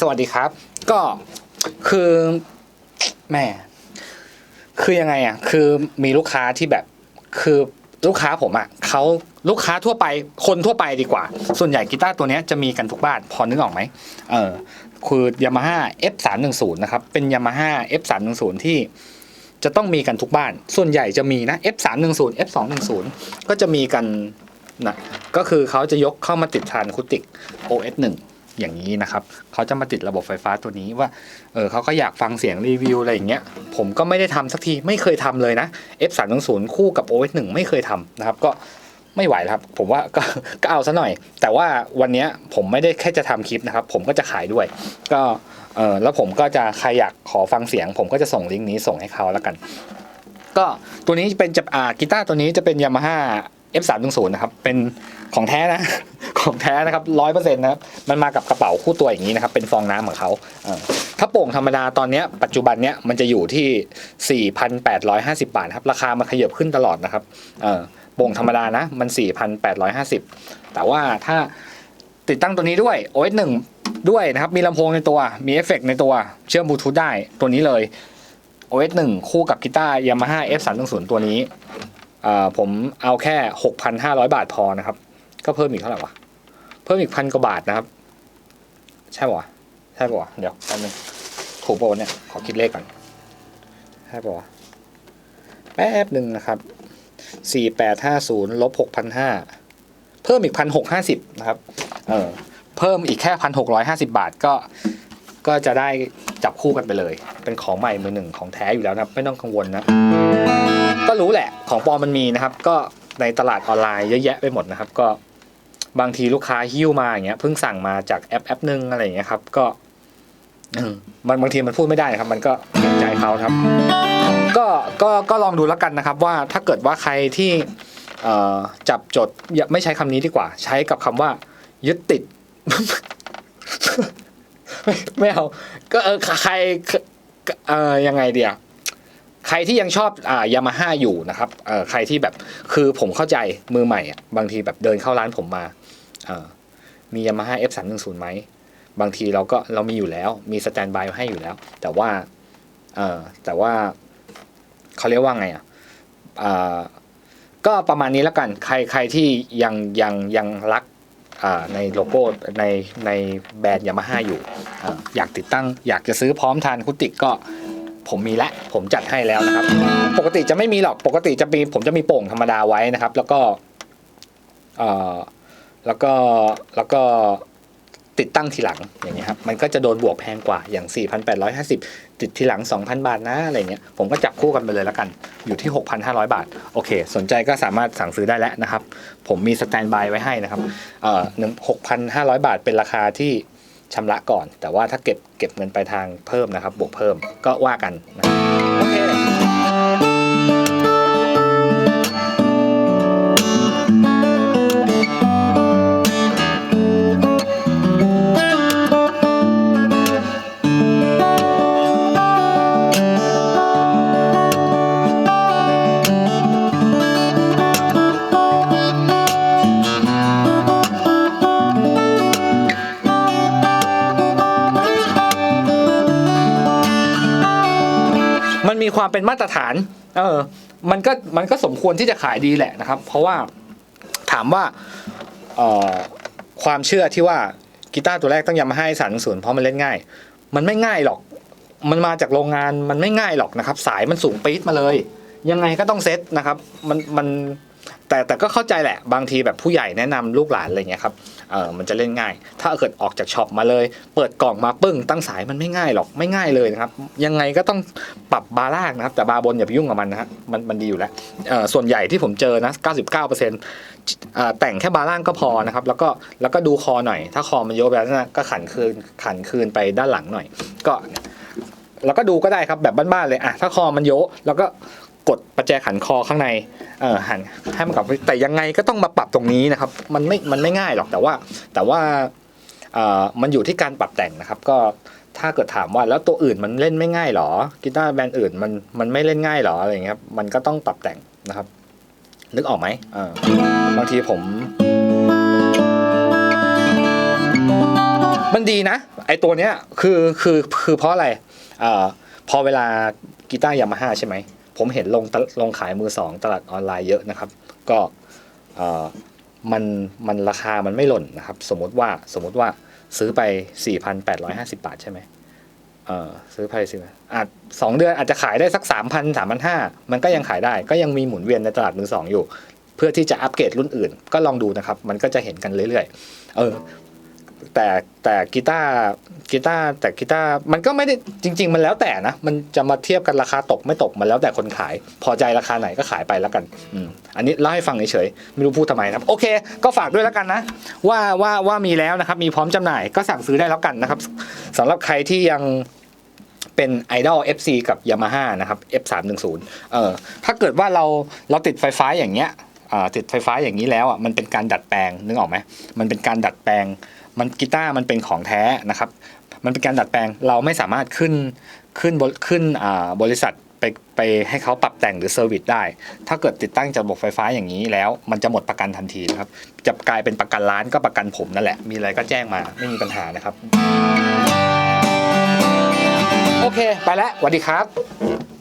สวัสดีครับ ก็คือแม่คือยังไงอะ คือมีลูกค้าที่แบบ คือลูกค้าผมอะเขาลูกค้าทั่วไป คนทั่วไปดีกว่า ส่วนใหญ่กีตาร์ตัวนี้จะมีกันทุกบ้าน พอนึกออกไหม เออ คือยามาฮ่า F 3 1 0นะครับ เป็นยามาฮ่า F 3 1 0ที่จะต้องมีกันทุกบ้าน ส่วนใหญ่จะมีนะ F 3 1 0 F 2 1 0ก็จะมีกันนะก็คือเขาจะยกเข้ามาติดทานคูติก OS 1 อย่างนี้นะครับเขาจะมาติดระบบไฟฟ้าตัวนี้ว่าเออเขาก็อยากฟังเสียงรีวิวอะไรอย่างเงี้ยผมก็ไม่ได้ทำสักทีไม่เคยทำเลยนะ F320 คู่กับ OS1 ไม่เคยทำนะครับก็ไม่ไหวครับ ผมว่าก็ก็เอาซะหน่อย แต่ว่าวันนี้ผมไม่ได้แค่จะทำคลิปนะครับ ผมก็จะขายด้วย ก็เออแล้วผมก็จะใครอยากขอฟังเสียง ผมก็จะส่งลิงก์นี้ส่งให้เขาแล้วกัน ก็ตัวนี้เป็นจะอ่ากีตาร์ตัวนี้จะเป็นยามาห้า F310 นะครับเป็นของแท้นะของแท้นะครับร้อยเปอร์เซ็นต์นะครับมันมากับกระเป๋าคู่ตัวอย่างนี้นะครับเป็นฟองน้ำของเขาถ้าโป่งธรรมดาตอนนี้ปัจจุบันเนี้ยมันจะอยู่ที่ 4,850 บาทครับราคามันขยับขึ้นตลอดนะครับโป่งธรรมดานะมัน 4,850 แต่ว่าถ้าติดตั้งตัวนี้ด้วย OS 1ด้วยนะครับมีลำโพงในตัวมีเอฟเฟกในตัวเชื่อมบลูทูธได้ตัวนี้เลย OS 1คู่กับกีตาร์ Yamaha F310 ตัวนี้ ผมเอาแค่ 6,500 บาทพอนะครับ ก็เพิ่มอีกเท่าไหร่วะ เพิ่มอีกพันกว่าบาทนะครับ ใช่ป่ะใช่ป่ะเดี๋ยวแป๊บนึงถูกป่ะเนี่ย ขอคิดเลขก่อน ใช่ป่ะแป๊บหนึ่งนะครับ 4850ลบ6,500 เพิ่มอีก 1,650 นะครับ เออ เพิ่มอีกแค่ 1,650 บาทก็ ก็จะได้จับคู่กันไปเลย เป็นของใหม่มือหนึ่งของแท้อยู่แล้วนะ ไม่ต้องกังวลนะ ก็รู้แหละ ของปลอมมันมีนะครับ ก็ในตลาดออนไลน์เยอะแยะไปหมดนะครับ ก็บางทีลูกค้าหิ้วมาอย่างเงี้ยเพิ่งสั่งมาจากแอปแอปหนึ่งอะไรอย่างเงี้ยครับ ก็อืมมันบางทีมันพูดไม่ได้ครับ มันก็เกรงใจเขาครับ ก็ก็ก็ลองดูแล้วกันนะครับ ว่าถ้าเกิดว่าใครที่เอ่อจับจดอย่าไม่ใช้คำนี้ดีกว่า ใช้กับคำว่า ยึดติด ไม่ไม่เอาก็เออใครเออยังไงเดียใค รที่ยังชอบอ่ายามาฮ่าอยู่นะครับเออใครที่แบบคือผมเข้าใจมือใหม่อะบางทีแบบเดินเข้าร้านผมมาเออมียามาฮ่า F 3 1 0ไหมบางทีเราก็เรามีอยู่แล้ว มีสแตนบายให้อยู่แล้ว แต่ว่าเออแต่ว่าเขาเรียกว่าไงอะอ่าก็ประมาณนี้แล้วกัน ใครใครที่ยังยังยังรักอ่าในโลโก้ในในแบรนด์ยามาฮ่าอยู่อ่าอยากติดตั้ง อยากจะซื้อพร้อมทานคุติกก็ ผมมีแล้วผมจัดให้แล้วนะครับ ปกติจะไม่มีหรอกปกติจะมีผมจะมีโป่งธรรมดาไว้นะครับ แล้วก็เอ่อแล้วก็แล้วก็ติดตั้งทีหลังอย่างเงี้ยครับมันก็จะโดนบวกแพงกว่าอย่าง 4,850 ติดทีหลัง 2,000 บาทนะอะไรเงี้ยผมก็จับคู่กันไปเลยแล้วกันอยู่ที่ 6,500 บาท โอเค สนใจก็สามารถสั่งซื้อได้แล้วนะครับ ผมมีสแตนบายไว้ให้นะครับเอ่อหนึ่งหกพันห้าร้อยบาทเป็นราคาที่ ชำระก่อน แต่ว่าถ้าเก็บเก็บเงินไปลายทางเพิ่มนะครับ บวกเพิ่มก็ว่ากันนะ มีความเป็นมาตรฐาน เออ มันก็มันก็สมควรที่จะขายดีแหละนะครับ เพราะว่าถามว่าเอ่อความเชื่อที่ว่ากีตาร์ตัวแรกต้องยามาให้สารศูนย์เพราะมันเล่นง่าย มันไม่ง่ายหรอก มันมาจากโรงงานมันไม่ง่ายหรอกนะครับ สายมันสูงปี๊ดมาเลย ยังไงก็ต้องเซตนะครับ มันมัน แต่แต่ก็เข้าใจแหละ บางทีแบบผู้ใหญ่แนะนำลูกหลานอะไรเงี้ยครับเออมันจะเล่นง่าย ถ้าเกิดออกจากช็อปมาเลย เปิดกล่องมาปึ้งตั้งสายมันไม่ง่ายหรอกไม่ง่ายเลยนะครับ ยังไงก็ต้องปรับบาร์ล่างนะครับ แต่บาร์บนอย่าไปยุ่งกับมันนะฮะมันมันดีอยู่แล้วเออส่วนใหญ่ที่ผมเจอนะ 99%เอ่อแต่งแค่บาร์ล่างก็พอนะครับ แล้วก็แล้วก็ดูคอหน่อย ถ้าคอมันโยกแบบนั้นนะก็ขันคืนขันคืนไปด้านหลังหน่อย ก็แล้วก็ดูก็ได้ครับแบบบ้านๆเลยอะถ้าคอมันโยแล้วก็ กดประแจขันคอข้างในเออหันให้มันกลับแต่ยังไงก็ต้องมาปรับตรงนี้นะครับ มันไม่มันไม่ง่ายหรอกแต่ว่าแต่ว่าเอ่อมันอยู่ที่การปรับแต่งนะครับ ก็ถ้าเกิดถามว่าแล้วตัวอื่นมันเล่นไม่ง่ายหรอกีตาร์แบรนด์อื่นมันมันไม่เล่นง่ายหรออะไรเงี้ยครับมันก็ต้องปรับแต่งนะครับ นึกออกไหมเออบางทีผม มันดีนะ ไอตัวเนี้ยคือคือคือเพราะอะไรเอ่อพอเวลากีตาร์ยามาฮ่าใช่ไหม ผมเห็นลงลงขายมือสองตลาดออนไลน์เยอะนะครับ ก็มันมันราคามันไม่หล่นนะครับ สมมติว่าสมมติว่าซื้อไป 4,850 บาทใช่ไหมเออซื้อไปสิอาจสองเดือนอาจจะขายได้สัก 3,000 3,500มันก็ยังขายได้ก็ยังมีหมุนเวียนในตลาดมือสองอยู่ เพื่อที่จะอัปเกรดรุ่นอื่น ก็ลองดูนะครับ มันก็จะเห็นกันเรื่อยๆ เออ แต่แต่กีตาร์กีตาร์แต่กีตาร์มันก็ไม่ได้จริง ๆ มันแล้วแต่นะ มันจะมาเทียบกันราคาตกไม่ตกมันแล้วแต่คนขาย พอใจราคาไหนก็ขายไปแล้วกันอืมอันนี้เล่าให้ฟังเฉยๆไม่รู้พูดทำไมนะครับโอเค ก็ฝากด้วยแล้วกันนะ ว่าว่าว่ามีแล้วนะครับ มีพร้อมจำหน่ายก็สั่งซื้อได้แล้วกันนะครับสำหรับใครที่ยังเป็นไอดอล FC กับ Yamaha นะครับ F310 เออถ้าเกิดว่าเราเราติดไฟฟ้าอย่างเงี้ยอ่าติดไฟฟ้าอย่างนี้แล้วอะมันเป็นการดัดแปลงนึกออกไหมมันเป็นการดัดแปลง มันกีตาร์มันเป็นของแท้นะครับ มันเป็นการดัดแปลงเราไม่สามารถขึ้นขึ้นบขึ้นบริษัทไปไปให้เขาปรับแต่งหรือเซอร์วิสได้ ถ้าเกิดติดตั้งจระบบไฟฟ้าอย่างนี้แล้ว มันจะหมดประกันทันทีนะครับ จะกลายเป็นประกันร้านก็ประกันผมนั่นแหละ มีอะไรก็แจ้งมาไม่มีปัญหานะครับ โอเค ไปแล้วสวัสดีครับ